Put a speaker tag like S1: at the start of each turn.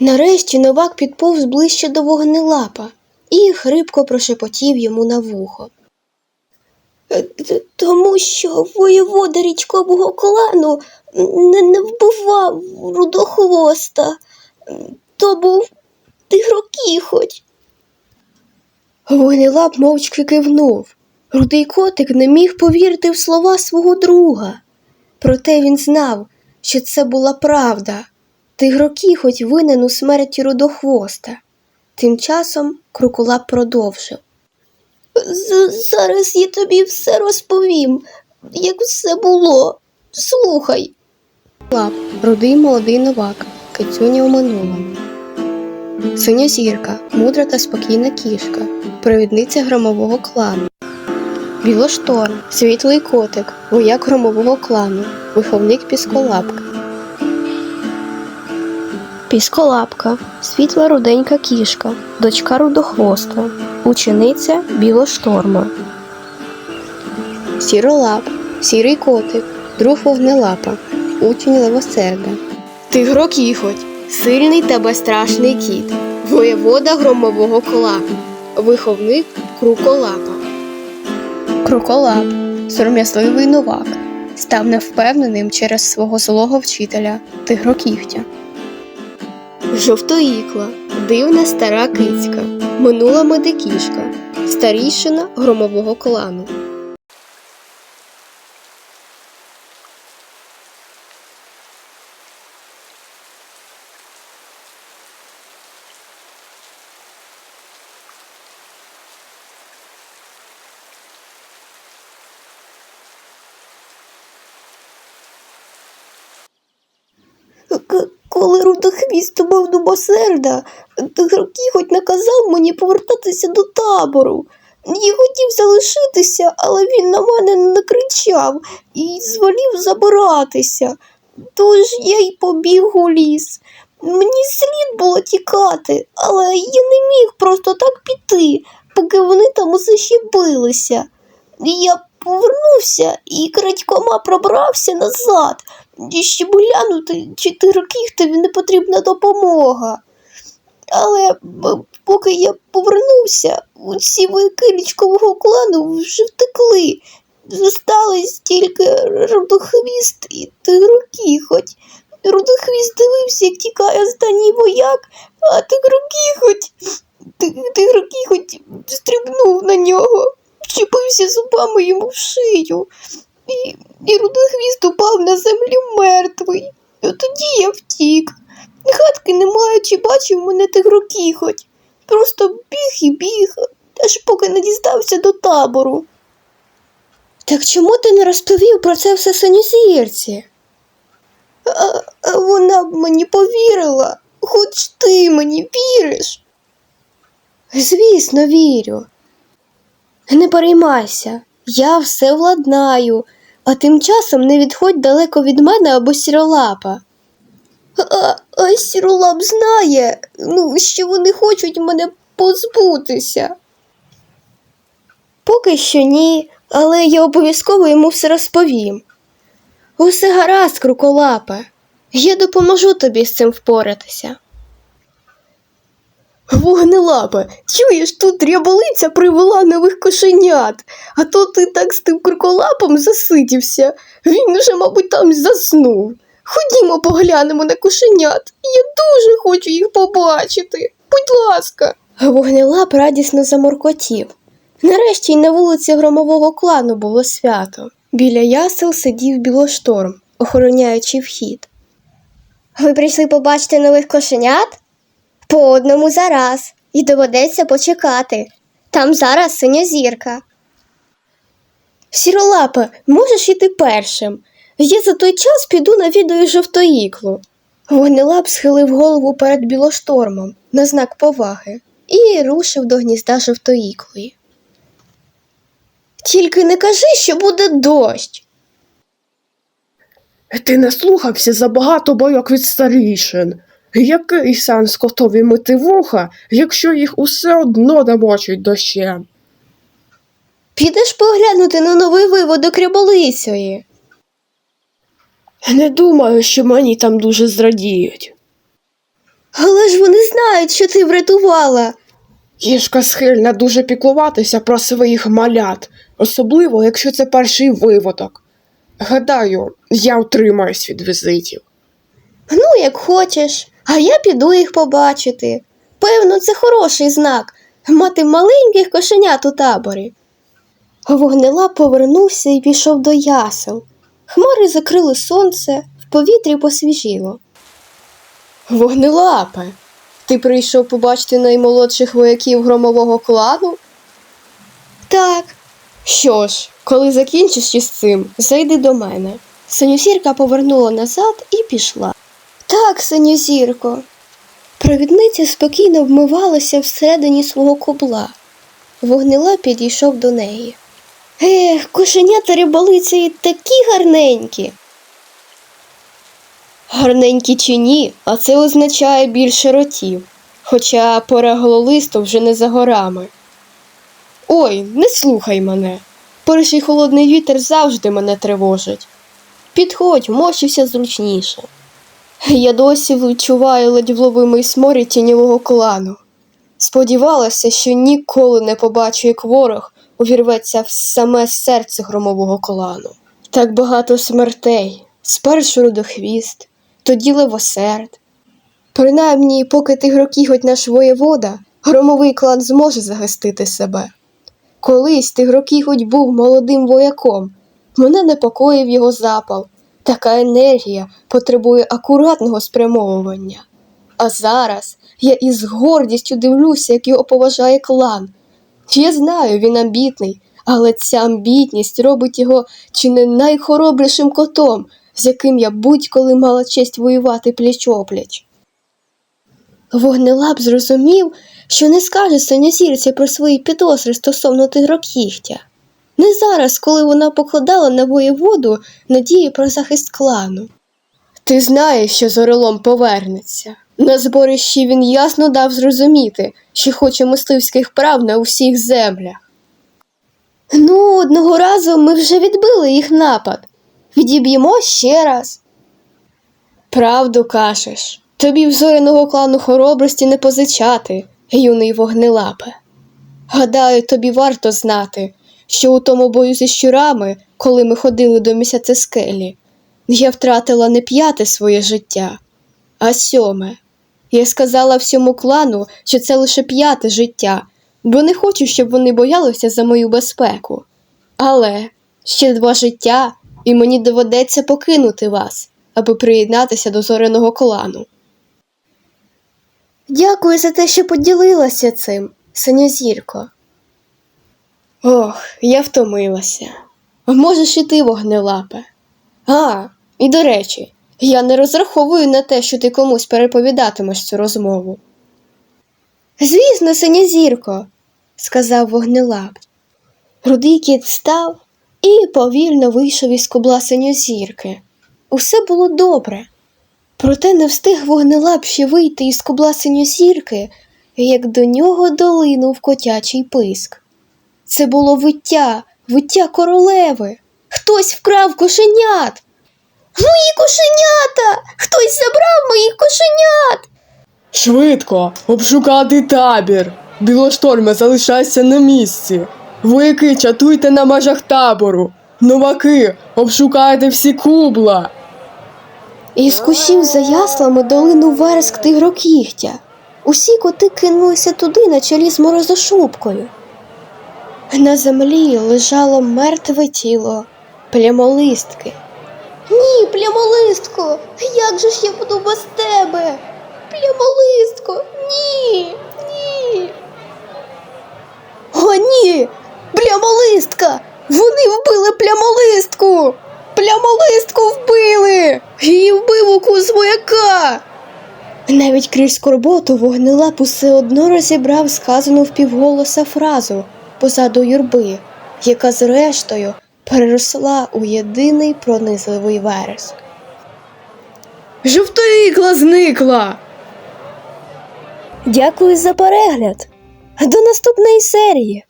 S1: Нарешті новак підповз ближче до вогнелапа і хрипко прошепотів йому на вухо. «Е, Тому що воєвода річкового клану не, не вбивав рудохвоста. То був тигрокіхоть. Вогнелап мовчки кивнув. Рудий котик не міг повірити в слова свого друга. Проте він знав, що це була правда. Тигрокіхоть винен у смерті рудохвоста. Тим часом Круколап продовжив. Зараз я тобі все розповім, як все було. Слухай. Лап, рудий молодий новак, кицюня у минулому. Синя зірка, мудра та спокійна кішка, провідниця громового клану. Білошторм, світлий котик, вояк громового клану, виховник пісколапка. Пісколапка, світла руденька кішка, дочка рудохвоста, учениця білошторма. Сіролап, сірий котик, друг вогнелапа, учень левосерда. Тигрокіхоть, сильний та безстрашний кіт, воєвода громового клану, виховник круколапа. Круколап, сором'язливий новак, став невпевненим через свого злого вчителя Тигрокігтя. Жовтоїкла, дивна стара кицька, минула медикішка, старійшина громового клану. Коли рудохвіст мав дубосерда, Тигрокіхоть наказав мені повертатися до табору. Я хотів залишитися, але він на мене накричав і звелів забиратися. Тож я й побіг у ліс. Мені слід було тікати, але я не міг просто так піти, поки вони там усе ще билися. Я повернувся і крадькома пробрався назад, щоб глянути, чи тигрокіхтові не потрібна допомога. Але поки я повернувся, усі вояки річкового клану вже втекли. Зостались тільки рудохвіст і тигрокіхоть. Рудохвіст дивився, як тікає останній вояк, а тигрокіхоть, ти- тигрокіхоть стрибнув на нього, вчепився зубами йому в шию. І, і рудохвіст упав на землю мертвий. Тоді я втік. Гадки немає, чи бачив мене тигрокіхоть. Просто біг і біг, аж поки не дістався до табору. Так чому ти не розповів про це все синьозірці? А, а вона б мені повірила, хоч ти мені віриш. Звісно, вірю. Не переймайся, я все владнаю, а тим часом не відходь далеко від мене або сіролапа. А, а сіролап знає, ну, що вони хочуть мене позбутися. Поки що ні, але я обов'язково йому все розповім. Усе гаразд, круколапе. Я допоможу тобі з цим впоратися. Вогнелапе, чуєш, тут ряболиця привела нових кошенят, а то ти так з тим круколапом засидівся. Він уже, мабуть, там заснув. Ходімо поглянемо на кошенят. Я дуже хочу їх побачити. Будь ласка. Вогнелап радісно заморкотів. Нарешті й на вулиці громового клану було свято. Біля ясел сидів білошторм, охороняючи вхід. Ви прийшли побачити нових кошенят? По одному за раз, і доведеться почекати. Там зараз синя зірка. Сіролапе, можеш іти першим. Я за той час піду навідаю жовтоїклу. Вогнелап схилив голову перед білоштормом на знак поваги і рушив до гнізда жовтоїклої. Тільки не кажи, що буде дощ.
S2: Ти не слухався забагато бойок від старішин. Який сенс котові мити вуха, якщо їх усе одно намочуть дощем?
S1: Підеш поглянути на новий виводок ряболисої.
S2: Не думаю, що мені там дуже зрадіють.
S1: Але ж вони знають, що ти врятувала.
S2: Кішка схильна дуже піклуватися про своїх малят, особливо якщо це перший виводок. Гадаю, я утримаюсь від візитів.
S1: Ну, як хочеш, а я піду їх побачити. Певно, це хороший знак мати маленьких кошенят у таборі. Вогнелап повернувся і пішов до ясел. Хмари закрили сонце, в повітрі посвіжіло. Вогнелапе, ти прийшов побачити наймолодших вояків громового клану? Так. Що ж, коли закінчиш із цим, зайди до мене. Синюсірка повернула назад і пішла. Так, синьозірко. Провідниця спокійно вмивалася всередині свого кубла. Вогнела підійшов до неї. Ех, кошенята рибалиці і такі гарненькі. Гарненькі чи ні, а це означає більше ротів, хоча пора гололисту вже не за горами. Ой, не слухай мене. Перший холодний вітер завжди мене тривожить. Підходь, мощуся зручніше. Я досі відчуваю ледь вловимий сморід тіньового клану. Сподівалася, що ніколи не побачу, як ворог увірветься в саме серце громового клану. Так багато смертей, спершу рудохвіст, тоді левосерд. Принаймні, поки тигрокіготь наш воєвода, громовий клан зможе захистити себе. Колись тигрокіготь був молодим вояком, мене непокоїв його запал. Така енергія потребує акуратного спрямовування. А зараз я із гордістю дивлюся, як його поважає клан. Я знаю, він амбітний, але ця амбітність робить його чи не найхоробрішим котом, з яким я будь-коли мала честь воювати пліч-опліч. Вогнелап зрозумів, що не скаже синьозірці про свої підозри стосовно тигрокігтя. Не зараз, коли вона покладала на воєводу надії про захист клану. Ти знаєш, що з орелом повернеться. На зборищі він ясно дав зрозуміти, що хоче мисливських прав на усіх землях. Ну, одного разу ми вже відбили їх напад. Відіб'ємо ще раз. Правду кажеш, тобі в зоряного клану хоробрості не позичати, юний вогнелапе. Гадаю, тобі варто знати, що у тому бою зі щурами, коли ми ходили до місяця скелі, я втратила не п'яте своє життя, а сьоме. Я сказала всьому клану, що це лише п'яте життя, бо не хочу, щоб вони боялися за мою безпеку. Але ще два життя, і мені доведеться покинути вас, аби приєднатися до зореного клану. Дякую за те, що поділилася цим, синьозірко. Ох, я втомилася. Можеш і ти, вогнелапе. А, і до речі, я не розраховую на те, що ти комусь переповідатимеш цю розмову. Звісно, синьозірко, сказав вогнелап. Рудий кіт встав і повільно вийшов із кубла синьозірки. Усе було добре. Проте не встиг вогнелап ще вийти із кубла синьозірки, як до нього долинув котячий писк. Це було виття, виття королеви. Хтось вкрав кошенят. Мої кошенята! Хтось забрав моїх кошенят.
S2: Швидко, обшукати табір. Білошторме залишайся на місці. Вояки, чатуйте на межах табору. Новаки, обшукайте всі кубла.
S1: Із кущів за яслами долинув вереск тигрокігтя. Усі коти кинулися туди на чолі з морозошубкою. На землі лежало мертве тіло плямолистки. Ні, плямолистко, як же ж я буду без тебе? Плямолистко, ні, ні. О, ні! Плямолистка! Вони вбили плямолистку! Плямолистку вбили! Її вбив укус вояка! Навіть крізь скорботу вогнелап усе одно розібрав сказану впівголоса фразу позаду юрби, яка зрештою переросла у єдиний пронизливий вереск.
S2: Жовтоїкла зникла.
S1: Дякую за перегляд. До наступної серії.